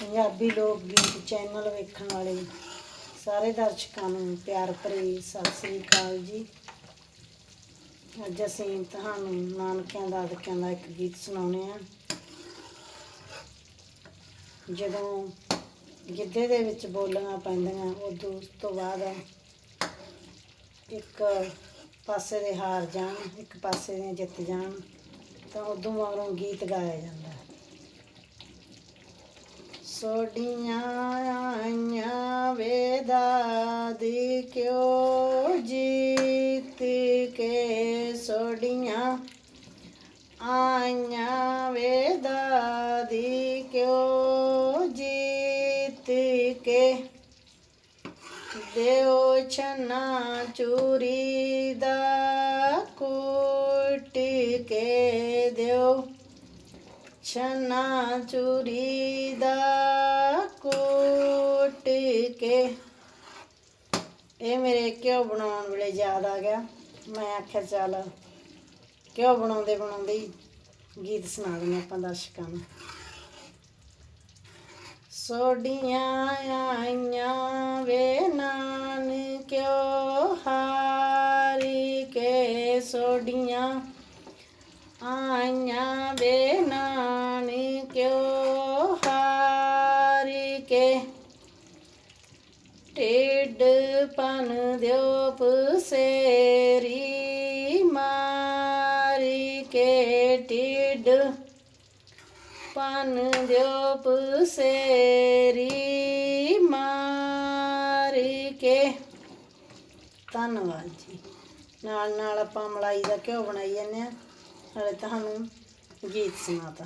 ਪੰਜਾਬੀ ਲੋਕ ਗੀਤ ਚੈਨਲ ਵੇਖਣ ਵਾਲੇ ਸਾਰੇ ਦਰਸ਼ਕਾਂ ਨੂੰ ਪਿਆਰ ਭਰੀ ਸਤਿ ਸ੍ਰੀ ਅਕਾਲ ਜੀ। ਅੱਜ ਅਸੀਂ ਤੁਹਾਨੂੰ ਨਾਨਕਿਆਂ ਦਾਦਕਿਆਂ ਦਾ ਇੱਕ ਗੀਤ ਸੁਣਾਉਣੇ ਆ ਜਦੋਂ ਗਿੱਧੇ ਦੇ ਵਿੱਚ ਬੋਲੀਆਂ ਪੈਂਦੀਆਂ, ਉਦੋਂ ਉਸ ਤੋਂ ਬਾਅਦ ਇੱਕ ਪਾਸੇ ਦੇ ਹਾਰ ਜਾਣ, ਇੱਕ ਪਾਸੇ ਦੇ ਜਿੱਤ ਜਾਣ, ਤਾਂ ਉਦੋਂ ਮਗਰੋਂ ਗੀਤ ਗਾਇਆ ਜਾਂਦਾ സൊടിഞ്ഞ വേദാദിക്കോ ജീത്ത് കെ സൊടിഞ്ഞ ആഞ്ഞ വേദാദിക്കോ ജീത്ത് കെ ദേവോച്ചന ചൂരിദ കൂട്ടിക്കേ. ਛਨਾ ਚੂਰੀ ਦਾ ਕੁੱਟ ਕੇ। ਇਹ ਮੇਰੇ ਘਿਓ ਬਣਾਉਣ ਵੇਲੇ ਯਾਦ ਆ ਗਿਆ। ਮੈਂ ਆਖਿਆ, ਚੱਲ ਘਿਓ ਬਣਾਉਂਦੇ ਬਣਾਉਂਦੇ ਹੀ ਗੀਤ ਸੁਣਾ ਦਿੰਦੇ ਆਪਾਂ ਦਰਸ਼ਕਾਂ ਨੂੰ। ਸੋਡੀਆਂ ਆਈਆਂ ਵੇ ਨਾਨਕਿਓ, ਹਾਰੀ ਕੇ ਸੋਡੀਆਂ ਆਈਆਂ ਵੇ ਨਾਨਕਿਓ ਹਾਰੀ ਕੇ ਟੇਡ ਪਨ ਦਿਓ ਪਸੇਰੀ ਮਾਰੀ ਕੇ ਟੇਡ ਪਨ ਦਿਓ ਪਸੇਰੀ ਮਾਰੀ ਕੇ ਧੰਨਵਾਦ ਜੀ ਨਾਲ ਨਾਲ ਆਪਾਂ ਮਲਾਈ ਦਾ ਘਿਓ ਬਣਾਈ ਜਾਂਦੇ ਆ Herhalde hanım giyitsin adı.